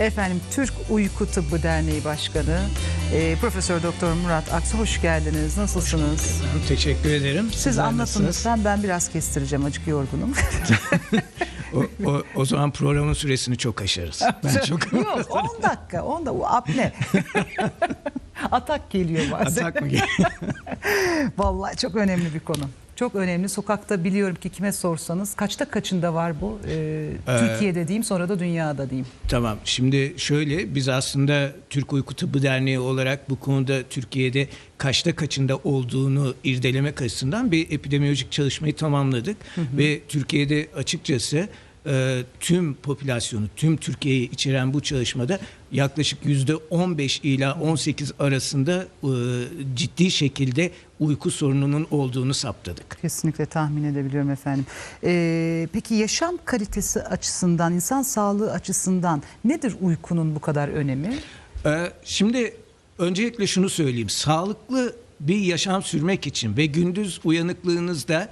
Efendim Türk Uyku Tıbbı Derneği Başkanı e, Profesör Doktor Murat Aksu hoş geldiniz. Nasılsınız? Teşekkür ederim. Siz Sizler anlatın lütfen ben biraz kestireceğim acık yorgunum. O, o, o zaman programın süresini çok aşarız. Ben çok Yok 10 dakika 10 da o apne. Atak geliyor bazen. atak mı geliyor? Vallahi çok önemli bir konu. Çok önemli. Sokakta biliyorum ki kime sorsanız kaçta kaçında var bu? Ee, Türkiye'de diyeyim sonra da dünyada diyeyim. Tamam. Şimdi şöyle biz aslında Türk Uyku Tıbbı Derneği olarak bu konuda Türkiye'de kaçta kaçında olduğunu irdelemek açısından bir epidemiyolojik çalışmayı tamamladık. Ve Türkiye'de açıkçası e, tüm popülasyonu, tüm Türkiye'yi içeren bu çalışmada yaklaşık yüzde 15 ila 18 arasında e, ciddi şekilde uyku sorununun olduğunu saptadık. Kesinlikle tahmin edebiliyorum efendim. Ee, peki yaşam kalitesi açısından, insan sağlığı açısından nedir uykunun bu kadar önemi? Ee, Şimdi öncelikle şunu söyleyeyim. Sağlıklı bir yaşam sürmek için ve gündüz uyanıklığınızda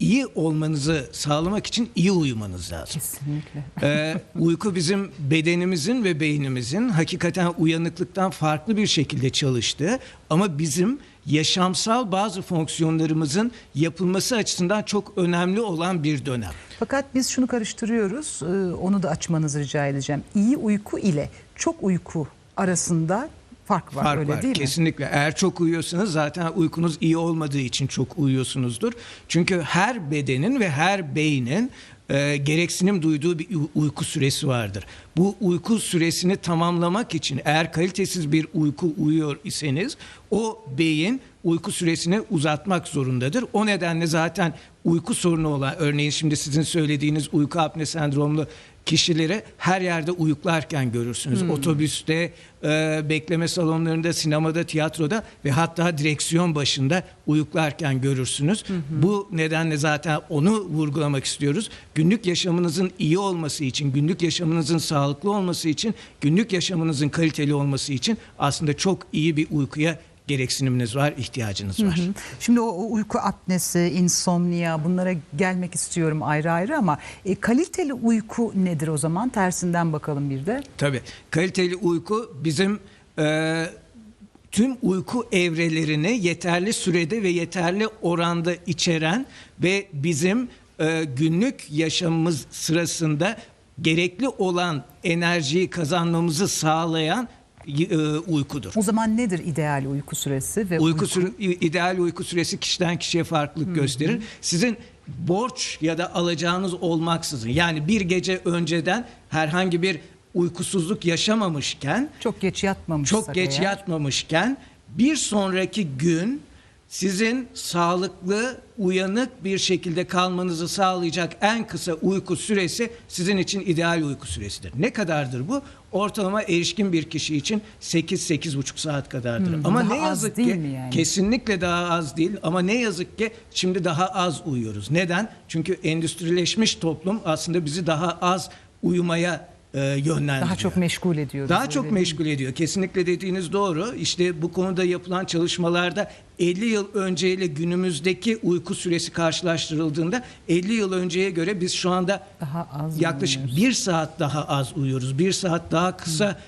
iyi olmanızı sağlamak için iyi uyumanız lazım. Kesinlikle. Ee, uyku bizim bedenimizin ve beynimizin hakikaten uyanıklıktan farklı bir şekilde çalıştığı ama bizim yaşamsal bazı fonksiyonlarımızın yapılması açısından çok önemli olan bir dönem. Fakat biz şunu karıştırıyoruz. ee, onu da açmanızı rica edeceğim. İyi uyku ile çok uyku arasında fark var Fark öyle var değil mi? kesinlikle. Eğer çok uyuyorsanız zaten uykunuz iyi olmadığı için çok uyuyorsunuzdur. Çünkü her bedenin ve her beynin e, gereksinim duyduğu bir uy- uyku süresi vardır. Bu uyku süresini tamamlamak için eğer kalitesiz bir uyku uyuyor iseniz o beyin uyku süresini uzatmak zorundadır. O nedenle zaten uyku sorunu olan örneğin şimdi sizin söylediğiniz uyku apne sendromlu kişileri her yerde uyuklarken görürsünüz. Otobüste, e, bekleme salonlarında, sinemada, tiyatroda ve hatta direksiyon başında uyuklarken görürsünüz. Bu nedenle zaten onu vurgulamak istiyoruz. Günlük yaşamınızın iyi olması için, günlük yaşamınızın sağlıklı olması için, günlük yaşamınızın kaliteli olması için aslında çok iyi bir uykuya gereksiniminiz var, ihtiyacınız var. Hı. Şimdi o, o uyku apnesi, insomnia bunlara gelmek istiyorum ayrı ayrı ama e, kaliteli uyku nedir o zaman? Tersinden bakalım bir de. Tabii. Kaliteli uyku bizim e, tüm uyku evrelerini yeterli sürede ve yeterli oranda içeren ve bizim e, günlük yaşamımız sırasında gerekli olan enerjiyi kazanmamızı sağlayan e, uykudur. O zaman nedir ideal uyku süresi ve Uyku süre, ideal uyku süresi kişiden kişiye farklılık gösterir. Sizin borç ya da alacağınız olmaksızın yani bir gece önceden herhangi bir uykusuzluk yaşamamışken çok geç yatmamışsak çok geç eğer. yatmamışken bir sonraki gün sizin sağlıklı, uyanık bir şekilde kalmanızı sağlayacak en kısa uyku süresi sizin için ideal uyku süresidir. Ne kadardır bu? Ortalama erişkin bir kişi için 8-8,5 saat kadardır. Ama daha ne az yazık ki yani? kesinlikle daha az değil ama ne yazık ki şimdi daha az uyuyoruz. Neden? Çünkü endüstrileşmiş toplum aslında bizi daha az uyumaya e, yönlendiriyor. Daha çok meşgul ediyoruz. Daha çok meşgul ediyor. Kesinlikle dediğiniz doğru. İşte bu konuda yapılan çalışmalarda 50 yıl önceyle günümüzdeki uyku süresi karşılaştırıldığında 50 yıl önceye göre biz şu anda Daha az yaklaşık uyuyoruz. bir saat daha az uyuyoruz. Bir saat daha kısa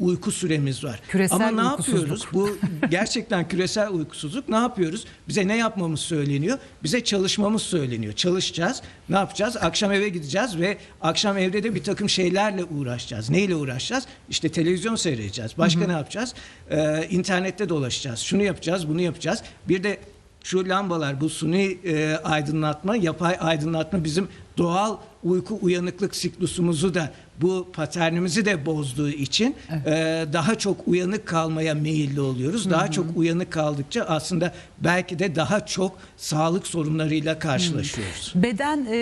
uyku süremiz var. Küresel Ama ne yapıyoruz? Bu gerçekten küresel uykusuzluk. Ne yapıyoruz? Bize ne yapmamız söyleniyor? Bize çalışmamız söyleniyor. Çalışacağız. Ne yapacağız? Akşam eve gideceğiz ve akşam evde de bir takım şeylerle uğraşacağız. Neyle uğraşacağız? İşte televizyon seyredeceğiz. Başka ne yapacağız? Ee, internette dolaşacağız. Şunu yapacağız, bunu yapacağız. Bir de şu lambalar, bu suni e, aydınlatma, yapay aydınlatma bizim doğal uyku uyanıklık siklusumuzu da bu paternimizi de bozduğu için e, daha çok uyanık kalmaya meyilli oluyoruz. Daha çok uyanık kaldıkça aslında belki de daha çok sağlık sorunlarıyla karşılaşıyoruz. Beden e,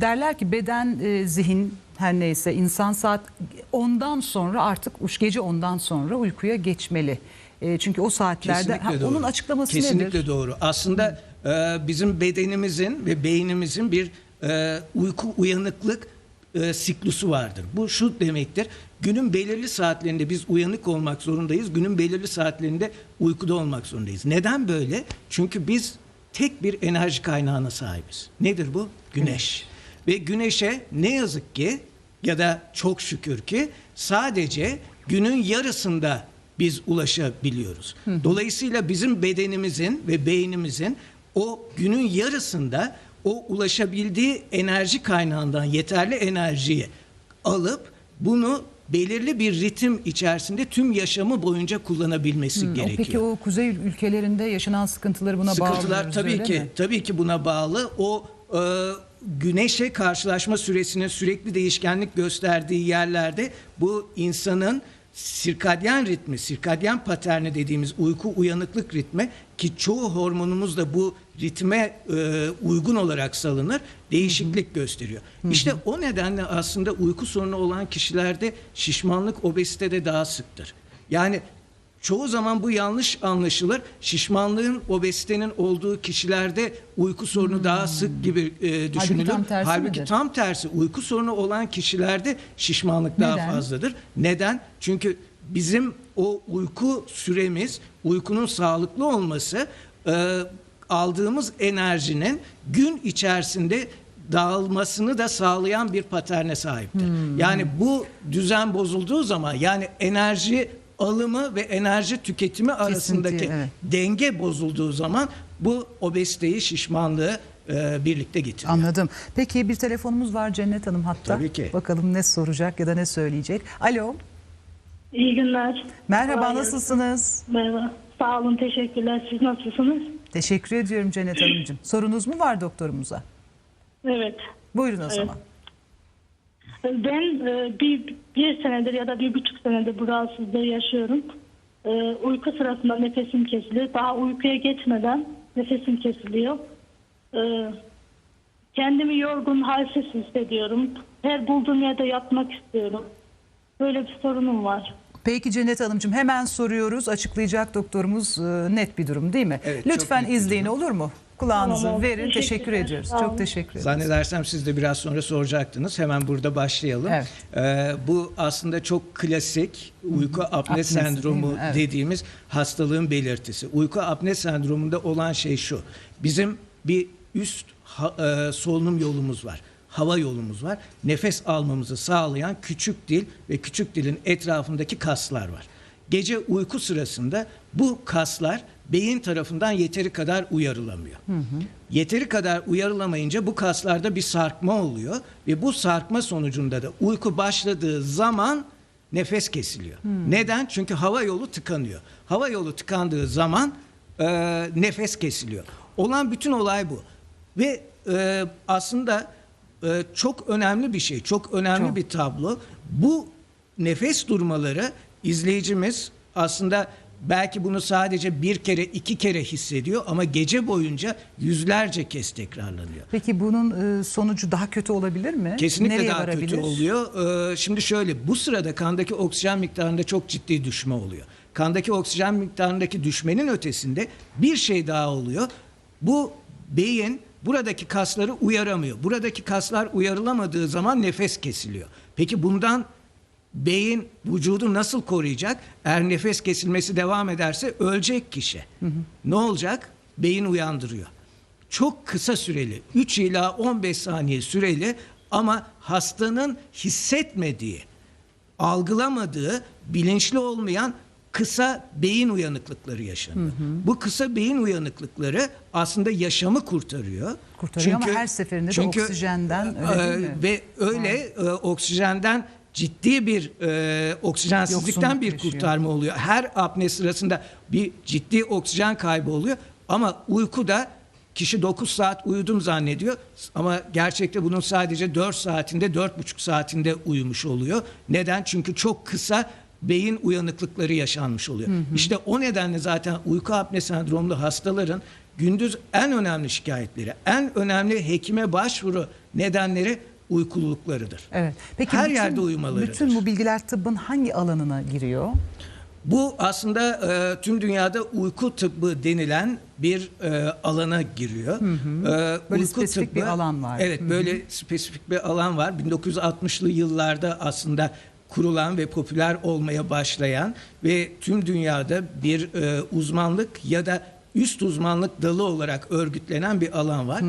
derler ki beden e, zihin her neyse insan saat ondan sonra artık uş gece ondan sonra uykuya geçmeli. E, çünkü o saatlerde Kesinlikle ha, onun açıklaması Kesinlikle nedir? doğru. Aslında e, bizim bedenimizin ve beynimizin bir e, uyku uyanıklık e, siklusu vardır. Bu şu demektir. Günün belirli saatlerinde biz uyanık olmak zorundayız. Günün belirli saatlerinde uykuda olmak zorundayız. Neden böyle? Çünkü biz tek bir enerji kaynağına sahibiz. Nedir bu? Güneş. Ve güneşe ne yazık ki ya da çok şükür ki sadece günün yarısında biz ulaşabiliyoruz. Dolayısıyla bizim bedenimizin ve beynimizin o günün yarısında o ulaşabildiği enerji kaynağından yeterli enerjiyi alıp bunu belirli bir ritim içerisinde tüm yaşamı boyunca kullanabilmesi O gerekiyor. Peki o kuzey ülkelerinde yaşanan sıkıntıları buna Sıkıntılar bağlıyoruz tabii ki mi? tabii ki buna bağlı. O e, güneşe karşılaşma süresinin sürekli değişkenlik gösterdiği yerlerde bu insanın sirkadyen ritmi, sirkadyen paterni dediğimiz uyku uyanıklık ritmi ki çoğu hormonumuz da bu ritme e, uygun olarak salınır, değişiklik gösteriyor. İşte o nedenle aslında uyku sorunu olan kişilerde şişmanlık, obezite de daha sıktır. Yani Çoğu zaman bu yanlış anlaşılır. Şişmanlığın, obezitenin olduğu kişilerde uyku sorunu daha sık gibi e, düşünülür. tam tersi Halbuki midir? tam tersi uyku sorunu olan kişilerde şişmanlık daha Neden? fazladır. Neden? Çünkü bizim o uyku süremiz, uykunun sağlıklı olması e, aldığımız enerjinin gün içerisinde dağılmasını da sağlayan bir paterne sahiptir. Hmm. Yani bu düzen bozulduğu zaman yani enerji alımı ve enerji tüketimi arasındaki evet. denge bozulduğu zaman bu obeziteyi, şişmanlığı e, birlikte getiriyor. Anladım. Peki bir telefonumuz var Cennet Hanım hatta. Tabii ki. Bakalım ne soracak ya da ne söyleyecek. Alo. İyi günler. Merhaba Kolay nasılsınız? Merhaba. Sağ olun teşekkürler. Siz nasılsınız? Teşekkür ediyorum Cennet Hanımcığım. Sorunuz mu var doktorumuza? Evet. Buyurun o zaman. Ben e, bir, bir senedir ya da bir buçuk senedir bu rahatsızlığı yaşıyorum. E, uyku sırasında nefesim kesiliyor. Daha uykuya geçmeden nefesim kesiliyor. E, kendimi yorgun, halsiz hissediyorum. Her bulduğum yerde yatmak istiyorum. Böyle bir sorunum var. Peki Cennet Hanımcığım hemen soruyoruz. Açıklayacak doktorumuz e, net bir durum değil mi? Evet, Lütfen izleyin olur mu? Kulağınızı Tamam, verin. Teşekkür teşekkürler. ediyoruz. Çok teşekkür ederiz. Zannedersem siz de biraz sonra soracaktınız. Hemen burada başlayalım. Evet. Ee, bu aslında çok klasik uyku apne değil sendromu? Evet. dediğimiz hastalığın belirtisi. Uyku apne sendromunda olan şey şu. Bizim bir üst ha- e, solunum yolumuz var. Hava yolumuz var. Nefes almamızı sağlayan küçük dil ve küçük dilin etrafındaki kaslar var. Gece uyku sırasında bu kaslar beyin tarafından yeteri kadar uyarılamıyor. Yeteri kadar uyarılamayınca bu kaslarda bir sarkma oluyor ve bu sarkma sonucunda da uyku başladığı zaman nefes kesiliyor. Neden? Çünkü hava yolu tıkanıyor. Hava yolu tıkandığı zaman e, nefes kesiliyor. Olan bütün olay bu. Ve e, aslında e, çok önemli bir şey, çok önemli Çok. bir tablo. Bu nefes durmaları izleyicimiz aslında belki bunu sadece bir kere iki kere hissediyor ama gece boyunca yüzlerce kez tekrarlanıyor. Peki bunun e, sonucu daha kötü olabilir mi? Kesinlikle Nereye daha varabilir? kötü oluyor. Ee, şimdi şöyle bu sırada kandaki oksijen miktarında çok ciddi düşme oluyor. Kandaki oksijen miktarındaki düşmenin ötesinde bir şey daha oluyor. Bu beyin buradaki kasları uyaramıyor. Buradaki kaslar uyarılamadığı zaman nefes kesiliyor. Peki bundan beyin vücudu nasıl koruyacak? Eğer nefes kesilmesi devam ederse ölecek kişi. Ne olacak? Beyin uyandırıyor. Çok kısa süreli 3 ila 15 saniye süreli ama hastanın hissetmediği, algılamadığı, bilinçli olmayan kısa beyin uyanıklıkları yaşanıyor. Bu kısa beyin uyanıklıkları aslında yaşamı kurtarıyor. Kurtarıyor ama her seferinde de oksijenden, öyle değil mi? Ve öyle e, oksijenden ciddi bir e, oksijensizlikten Yoksunluk bir yaşıyor. kurtarma oluyor. Her apne sırasında bir ciddi oksijen kaybı oluyor. Ama uykuda kişi 9 saat uyudum zannediyor. Ama gerçekte bunun sadece 4 saatinde 4,5 saatinde uyumuş oluyor. Neden? Çünkü çok kısa beyin uyanıklıkları yaşanmış oluyor. İşte o nedenle zaten uyku apne sendromlu hastaların gündüz en önemli şikayetleri, en önemli hekime başvuru nedenleri uykululuklarıdır. Evet. Peki Her bütün- yerde uyumalarıdır. Bütün bu bilgiler tıbbın hangi alanına giriyor? Bu aslında e, tüm dünyada uyku tıbbı denilen bir e, alana giriyor. E, Böyle uyku spesifik bir alan var. Evet, böyle spesifik bir alan var. 1960'lı yıllarda aslında kurulan ve popüler olmaya başlayan ve tüm dünyada bir e, uzmanlık ya da üst uzmanlık dalı olarak örgütlenen bir alan var.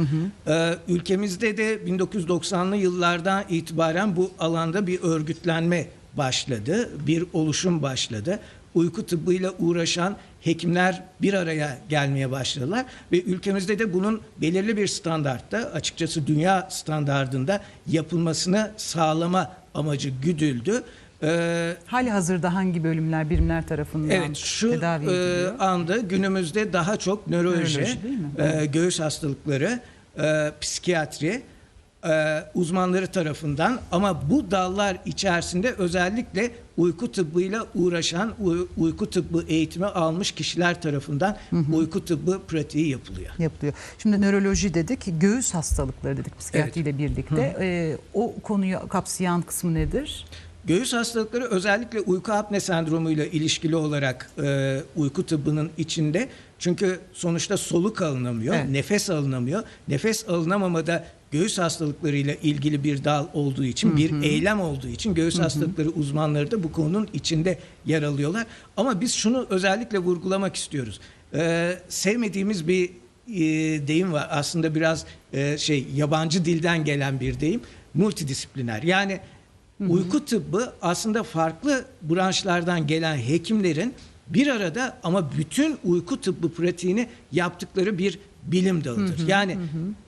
Ee, ülkemizde de 1990'lı yıllardan itibaren bu alanda bir örgütlenme başladı, bir oluşum başladı. Uyku tıbbıyla uğraşan hekimler bir araya gelmeye başladılar ve ülkemizde de bunun belirli bir standartta açıkçası dünya standardında yapılmasını sağlama amacı güdüldü. Ee, Hali hazırda hangi bölümler, birimler tarafından Evet şu tedavi e, ediliyor? anda günümüzde daha çok nöroloji, Nöroloji e, göğüs hastalıkları, e, psikiyatri e, uzmanları tarafından ama bu dallar içerisinde özellikle uyku tıbbıyla uğraşan uy- uyku tıbbı eğitimi almış kişiler tarafından uyku tıbbı pratiği yapılıyor. yapılıyor. Şimdi nöroloji dedik, göğüs hastalıkları dedik psikiyatriyle birlikte. Ee, o konuyu kapsayan kısmı nedir? Göğüs hastalıkları özellikle uyku apne sendromuyla ilişkili olarak e, uyku tıbbının içinde. Çünkü sonuçta soluk alınamıyor, Evet. nefes alınamıyor. Nefes alınamamada göğüs hastalıklarıyla ilgili bir dal olduğu için, bir eylem olduğu için göğüs hastalıkları uzmanları da bu konunun içinde yer alıyorlar. Ama biz şunu özellikle vurgulamak istiyoruz. E, sevmediğimiz bir e, deyim var. Aslında biraz e, şey yabancı dilden gelen bir deyim. Multidisipliner. Yani Uyku tıbbı aslında farklı branşlardan gelen hekimlerin bir arada ama bütün uyku tıbbı pratiğini yaptıkları bir bilim dalıdır. Yani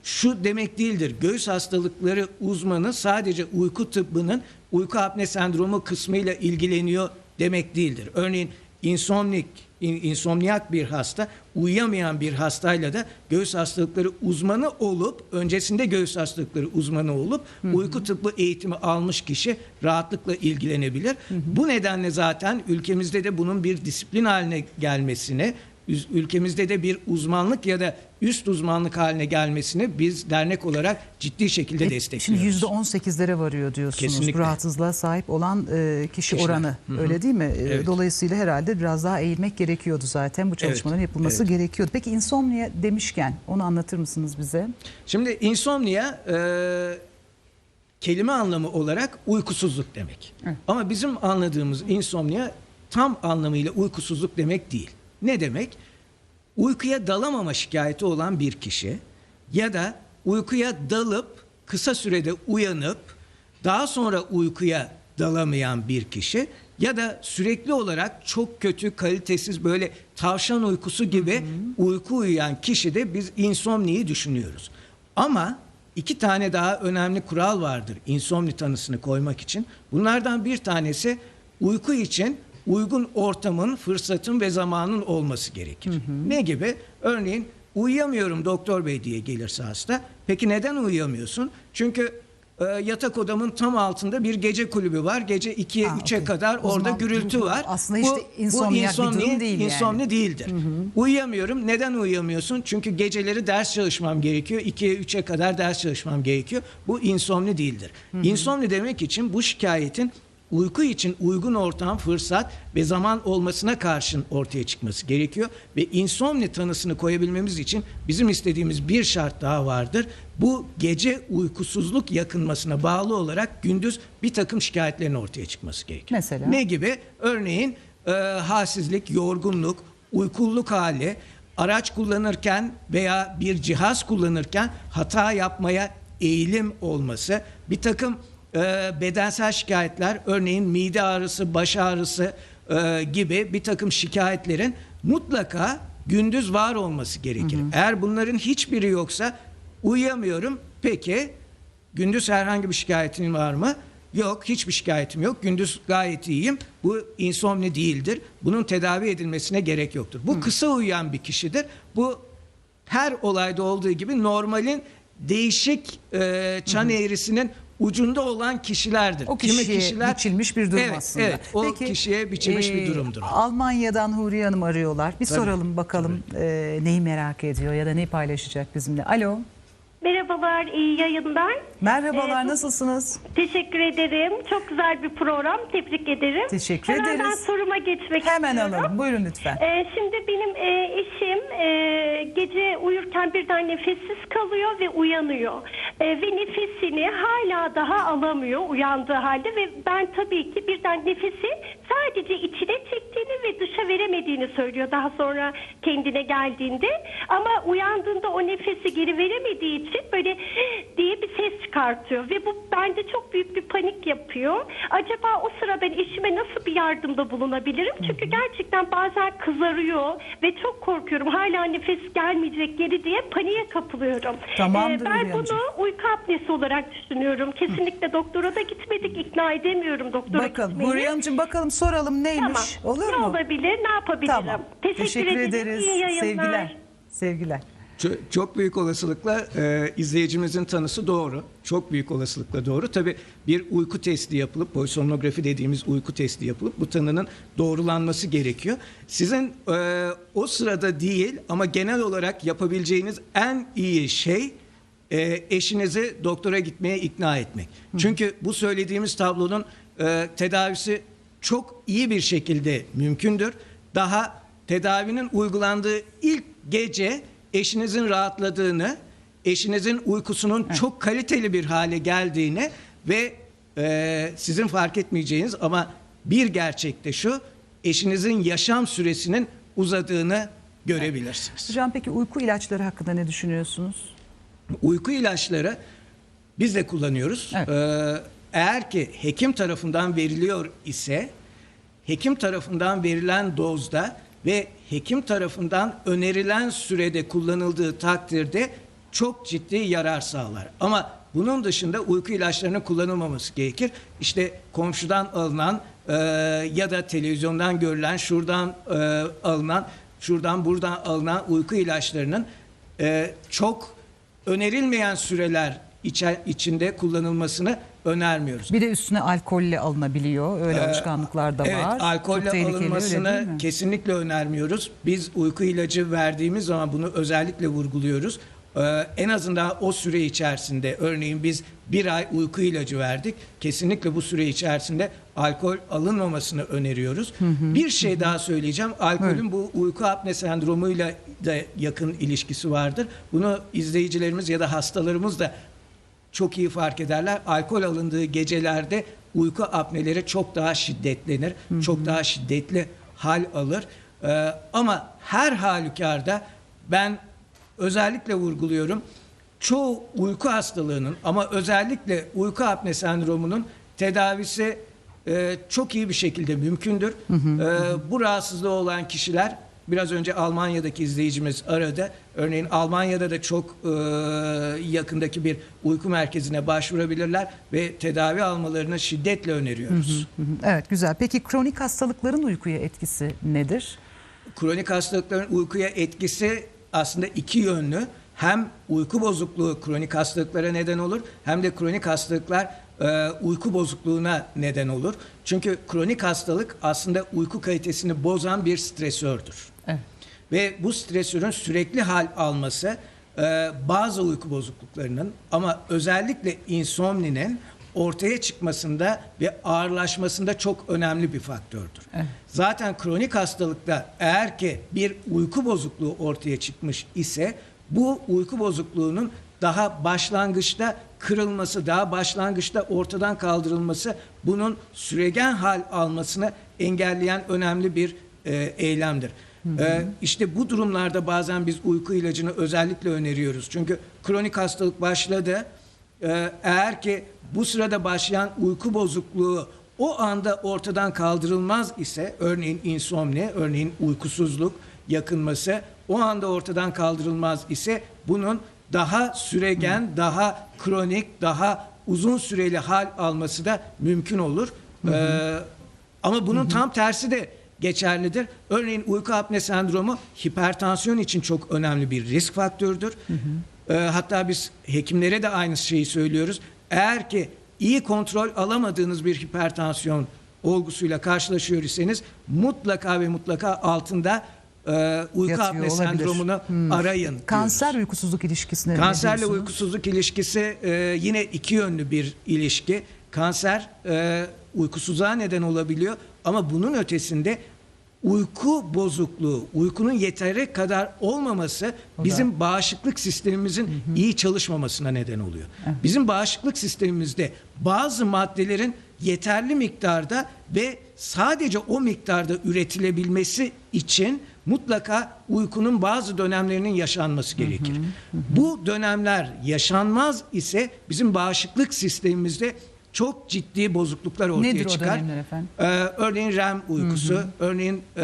şu demek değildir. Göğüs hastalıkları uzmanı sadece uyku tıbbının uyku apne sendromu kısmıyla ilgileniyor demek değildir. Örneğin insomnik in- insomniyak bir hasta, uyuyamayan bir hastayla da göğüs hastalıkları uzmanı olup, öncesinde göğüs hastalıkları uzmanı olup uyku tıbbı eğitimi almış kişi rahatlıkla ilgilenebilir. Bu nedenle zaten ülkemizde de bunun bir disiplin haline gelmesine, üz- ülkemizde de bir uzmanlık ya da üst uzmanlık haline gelmesini biz dernek olarak ciddi şekilde E, destekliyoruz. Şimdi yüzde on sekizlere varıyor diyorsunuz. Kesinlikle. Rahatsızlığa sahip olan e, kişi Kişiler. oranı. Öyle değil mi? E, Evet. Dolayısıyla herhalde biraz daha eğilmek gerekiyordu zaten. Bu çalışmaların yapılması evet. gerekiyordu. Peki insomnia demişken onu anlatır mısınız bize? Şimdi insomnia e, kelime anlamı olarak uykusuzluk demek. Evet. Ama bizim anladığımız insomnia tam anlamıyla uykusuzluk demek değil. Ne demek? Uykuya dalamama şikayeti olan bir kişi ya da uykuya dalıp kısa sürede uyanıp daha sonra uykuya dalamayan bir kişi ya da sürekli olarak çok kötü, kalitesiz böyle tavşan uykusu gibi uyku uyuyan kişi de biz insomniyi düşünüyoruz. Ama iki tane daha önemli kural vardır insomni tanısını koymak için. Bunlardan bir tanesi uyku için uygun ortamın, fırsatın ve zamanın olması gerekir. Ne gibi? Örneğin uyuyamıyorum doktor bey diye gelirse hasta. Peki neden uyuyamıyorsun? Çünkü e, yatak odamın tam altında bir gece kulübü var. Gece 2'ye Ha, 3'e okey. kadar O orada gürültü bu var. aslında hiç de insomniyak bir durum değil yani. insomni değildir. Uyuyamıyorum. Neden uyuyamıyorsun? Çünkü geceleri ders çalışmam gerekiyor. 2'ye 3'e kadar ders çalışmam gerekiyor. Bu insomni değildir. İnsomni demek için bu şikayetin uyku için uygun ortam, fırsat ve zaman olmasına karşın ortaya çıkması gerekiyor. Ve insomni tanısını koyabilmemiz için bizim istediğimiz bir şart daha vardır. Bu gece uykusuzluk yakınmasına bağlı olarak gündüz bir takım şikayetlerin ortaya çıkması gerekiyor. Mesela? Ne gibi? Örneğin e, halsizlik, yorgunluk, uykuluk hali, araç kullanırken veya bir cihaz kullanırken hata yapmaya eğilim olması, bir takım bedensel şikayetler, örneğin mide ağrısı, baş ağrısı e, gibi bir takım şikayetlerin mutlaka gündüz var olması gerekir. Eğer bunların hiçbiri yoksa uyuyamıyorum. Peki gündüz herhangi bir şikayetin var mı? Yok, hiçbir şikayetim yok. Gündüz gayet iyiyim. Bu insomni değildir. Bunun tedavi edilmesine gerek yoktur. Bu kısa uyuyan bir kişidir. Bu her olayda olduğu gibi normalin değişik e, çan eğrisinin ucunda olan kişilerdir. O kişiye biçilmiş bir durum evet, aslında. Evet, o kişiye biçilmiş e, bir durumdur. Almanya'dan Huriye Hanım arıyorlar. Bir Tabii, soralım bakalım e, neyi merak ediyor ya da neyi paylaşacak bizimle. Alo. Merhabalar, iyi yayınlar. Merhabalar Ee, nasılsınız? Teşekkür ederim. Çok güzel bir program. Tebrik ederim. Teşekkür Hemen ederiz. ben soruma geçmek Hemen istiyorum. alalım. Buyurun lütfen. Ee, şimdi benim e, eşim e, gece uyurken birden nefessiz kalıyor ve uyanıyor. E, ve nefesini hala daha alamıyor uyandığı halde ve ben tabii ki birden nefesi sadece içine çektiğini ve dışa veremediğini söylüyor daha sonra kendine geldiğinde. Ama uyandığında o nefesi geri veremediği için böyle diye bir ses çıkartıyor ve bu bende çok büyük bir panik yapıyor. Acaba o sıra ben eşime nasıl bir yardımda bulunabilirim? Çünkü gerçekten bazen kızarıyor ve çok korkuyorum. Hala nefes gelmeyecek geri diye paniğe kapılıyorum. Tamamdır Ee, ben bunu uyku apnesi olarak düşünüyorum. Kesinlikle doktora da gitmedik. ikna edemiyorum doktora Bakalım. gitmeyi. Huriye Hanımcığım bakalım soralım neymiş. Tamam. Olur ne mu? olabilir? Ne yapabilirim? Tamam. Teşekkür, ederim. ederiz. İyi yayınlar. Sevgiler. Sevgiler. Çok, büyük olasılıkla e, izleyicimizin tanısı doğru. Çok büyük olasılıkla doğru. Tabii bir uyku testi yapılıp, polisomnografi dediğimiz uyku testi yapılıp bu tanının doğrulanması gerekiyor. Sizin e, o sırada değil ama genel olarak yapabileceğiniz en iyi şey e, eşinizi doktora gitmeye ikna etmek. Çünkü bu söylediğimiz tablonun e, tedavisi çok iyi bir şekilde mümkündür. Daha tedavinin uygulandığı ilk gece eşinizin rahatladığını, eşinizin uykusunun çok kaliteli bir hale geldiğini ve e, sizin fark etmeyeceğiniz ama bir gerçek de şu, eşinizin yaşam süresinin uzadığını görebilirsiniz. Hocam peki uyku ilaçları hakkında ne düşünüyorsunuz? Uyku ilaçları biz de kullanıyoruz. Evet. Ee, eğer ki hekim tarafından veriliyor ise hekim tarafından verilen dozda ve hekim tarafından önerilen sürede kullanıldığı takdirde çok ciddi yarar sağlar. Ama bunun dışında uyku ilaçlarının kullanılmaması gerekir. İşte komşudan alınan e, ya da televizyondan görülen, şuradan e, alınan, şuradan buradan alınan uyku ilaçlarının e, çok önerilmeyen süreler içe- içinde kullanılmasını önermiyoruz. Bir de üstüne alkolle alınabiliyor. Öyle alışkanlıklar da Ee, Evet, var. alkolle alınmasını kesinlikle önermiyoruz. Biz uyku ilacı verdiğimiz zaman bunu özellikle vurguluyoruz. Ee, en azından o süre içerisinde örneğin biz bir ay uyku ilacı verdik. Kesinlikle bu süre içerisinde alkol alınmamasını öneriyoruz. Bir şey daha söyleyeceğim. Alkolün bu uyku apne sendromuyla da yakın ilişkisi vardır. Bunu izleyicilerimiz ya da hastalarımız da çok iyi fark ederler. Alkol alındığı gecelerde uyku apneleri çok daha şiddetlenir. Çok daha şiddetli hal alır. Ee, ama her halükarda ben özellikle vurguluyorum. Çoğu uyku hastalığının ama özellikle uyku apne sendromunun tedavisi e, çok iyi bir şekilde mümkündür. Ee, bu rahatsızlığı olan kişiler biraz önce Almanya'daki izleyicimiz aradı. Örneğin Almanya'da da çok e, yakındaki bir uyku merkezine başvurabilirler ve tedavi almalarını şiddetle öneriyoruz. Hı hı, Evet güzel. Peki kronik hastalıkların uykuya etkisi nedir? Kronik hastalıkların uykuya etkisi aslında iki yönlü. Hem uyku bozukluğu kronik hastalıklara neden olur hem de kronik hastalıklar e, uyku bozukluğuna neden olur. Çünkü kronik hastalık aslında uyku kalitesini bozan bir stresördür. Evet. Ve bu stresörün sürekli hal alması e, bazı uyku bozukluklarının ama özellikle insomninin ortaya çıkmasında ve ağırlaşmasında çok önemli bir faktördür. Evet. Zaten kronik hastalıkta eğer ki bir uyku bozukluğu ortaya çıkmış ise bu uyku bozukluğunun daha başlangıçta kırılması, daha başlangıçta ortadan kaldırılması bunun süregen hal almasını engelleyen önemli bir e, eylemdir. E, işte bu durumlarda bazen biz uyku ilacını özellikle öneriyoruz. Çünkü kronik hastalık başladı. E, eğer ki bu sırada başlayan uyku bozukluğu o anda ortadan kaldırılmaz ise örneğin insomni, örneğin uykusuzluk, yakınması o anda ortadan kaldırılmaz ise bunun daha süregen, daha kronik, daha uzun süreli hal alması da mümkün olur. Ee, ama bunun tam tersi de geçerlidir. Örneğin uyku apne sendromu hipertansiyon için çok önemli bir risk faktörüdür. Ee, hatta biz hekimlere de aynı şeyi söylüyoruz. Eğer ki iyi kontrol alamadığınız bir hipertansiyon olgusuyla karşılaşıyor iseniz mutlaka ve mutlaka altında e, uyku Yatıyor, apne olabilir. sendromunu Hmm. arayın. diyoruz. Kanser uykusuzluk ilişkisine ne Kanserle diyorsunuz? uykusuzluk ilişkisi e, yine iki yönlü bir ilişki. Kanser e, uykusuzluğa neden olabiliyor ama bunun ötesinde uyku bozukluğu, uykunun yeteri kadar olmaması da- bizim bağışıklık sistemimizin iyi çalışmamasına neden oluyor. Bizim bağışıklık sistemimizde bazı maddelerin yeterli miktarda ve sadece o miktarda üretilebilmesi için mutlaka uykunun bazı dönemlerinin yaşanması gerekir. Bu dönemler yaşanmaz ise bizim bağışıklık sistemimizde çok ciddi bozukluklar ortaya Nedir o çıkar. dönemler efendim? Ee, örneğin REM uykusu, örneğin e,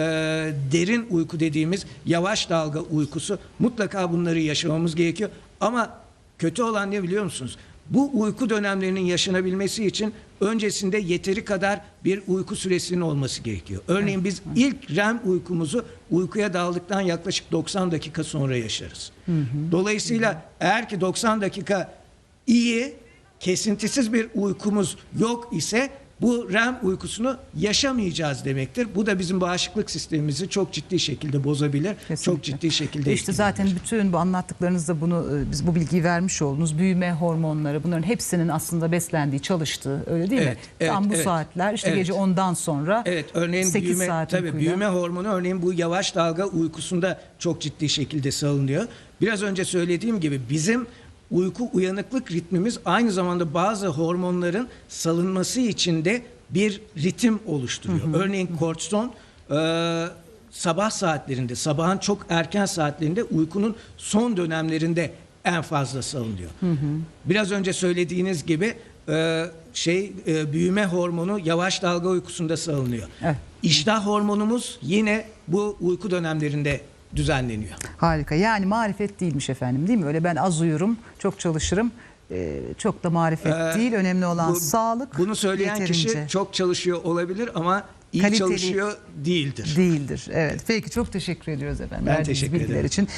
derin uyku dediğimiz yavaş dalga uykusu mutlaka bunları yaşamamız gerekiyor. Ama kötü olan ne biliyor musunuz? Bu uyku dönemlerinin yaşanabilmesi için öncesinde yeteri kadar bir uyku süresinin olması gerekiyor. Örneğin biz ilk REM uykumuzu uykuya daldıktan yaklaşık 90 dakika sonra yaşarız. Dolayısıyla eğer ki 90 dakika iyi kesintisiz bir uykumuz yok ise bu REM uykusunu yaşamayacağız demektir. Bu da bizim bağışıklık sistemimizi çok ciddi şekilde bozabilir. Çok Kesinlikle. ciddi şekilde İşte zaten bütün bu anlattıklarınızda bunu e, biz bu bilgiyi vermiş oldunuz. Büyüme hormonları bunların hepsinin aslında beslendiği, çalıştığı öyle değil Evet, mi? evet, Tam bu evet. saatler işte Evet. gece 10'dan sonra Evet örneğin 8 büyüme saat tabii uykuyla. büyüme hormonu örneğin bu yavaş dalga uykusunda çok ciddi şekilde salınıyor. Biraz önce söylediğim gibi bizim uyku uyanıklık ritmimiz aynı zamanda bazı hormonların salınması için de bir ritim oluşturuyor. Örneğin kortizon e, sabah saatlerinde, sabahın çok erken saatlerinde uykunun son dönemlerinde en fazla salınıyor. Biraz önce söylediğiniz gibi e, şey e, büyüme hormonu yavaş dalga uykusunda salınıyor. Evet. İştah hormonumuz yine bu uyku dönemlerinde düzenleniyor. Harika. Yani marifet değilmiş efendim değil mi? Öyle ben az uyurum, çok çalışırım. e, çok da marifet Ee, değil. Önemli olan Bu- sağlık. Bunu söyleyen yeterince kişi çok çalışıyor olabilir ama iyi Kaliteli çalışıyor değildir. değildir. Evet. Peki çok teşekkür ediyoruz efendim. Ben verdiğiniz teşekkür ederim. için.